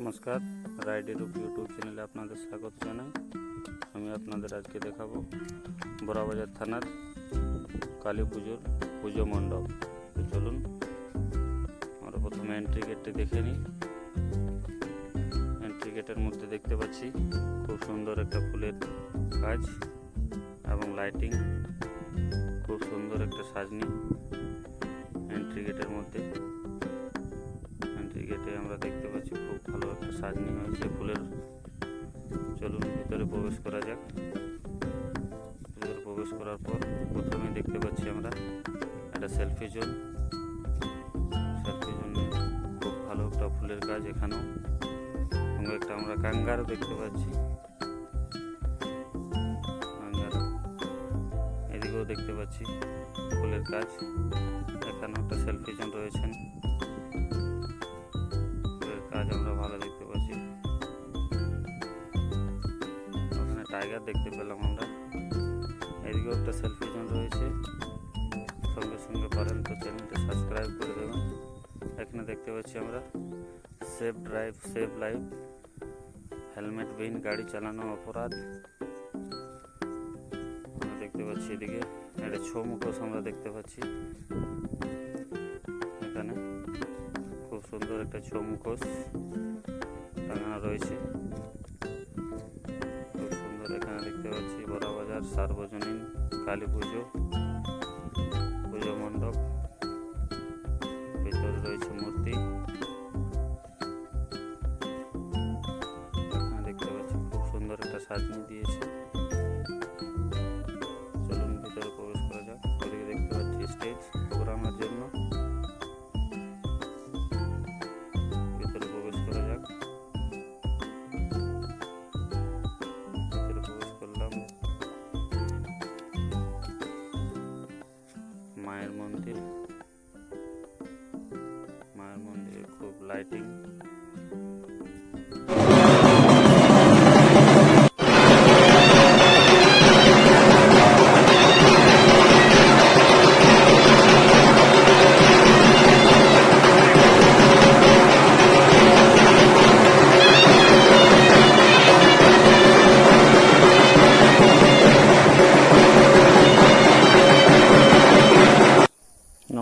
নমস্কার, রাইডের রূপ ইউটিউব চ্যানেলে আপনাদের স্বাগত জানাই। আমি আপনাদের আজকে দেখাবো বড়াবাজার থানার কালী পুজোর পুজো মণ্ডপ। তো চলুন, আমরা প্রথমে এন্ট্রি গেটটি দেখে নিই। এন্ট্রি গেটের মধ্যে দেখতে পাচ্ছি খুব সুন্দর একটা ফুলের কাজ এবং লাইটিং খুব সুন্দর একটা সাজনি। সাজনি হয়েছে, ফুলের। চলুন, ভিতরে প্রবেশ করা যাক। ভিতরে প্রবেশ করার পর প্রথমে দেখতে পাচ্ছি আমরা একটা সেলফি জোন সেলফি জোনে খুব ভালো একটা ফুলের কাজ এখানেও। সঙ্গে একটা আমরা কাঙ্গারও দেখতে পাচ্ছি। এদিকেও দেখতে পাচ্ছি ফুলের কাজ এখানেও একটা সেলফি জোন রয়েছেন টাইগার দেখতে পেলাম আমরা। এদিকেও একটা সেলফি জোন রয়েছে। সঙ্গে সঙ্গে পারেন তো চ্যানেলটা সাবস্ক্রাইব করে দেবেন। এখানে দেখতে পাচ্ছি আমরা safe drive save life helmet বিহীন গাড়ি চালানো অপরাধ। দেখতে পাচ্ছি এদিকে একটা ছৌ মুখোশ আমরা দেখতে পাচ্ছি। এখানে খুব সুন্দর একটা ছৌ মুখোশ টাঙানো রয়েছে। দেখতে পাচ্ছি বড়াবাজার, সার্বজনীন, কালী পুজো পুজো মণ্ডপ, ভিতরে রয়েছে মূর্তি। দেখতে পাচ্ছি খুব সুন্দর একটা সাজনি দিয়েছে মন্দির। মায়ের মন্দিরে খুব লাইটিং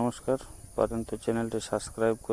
নমস্কার। তো চ্যানেলটি সাবস্ক্রাইব করে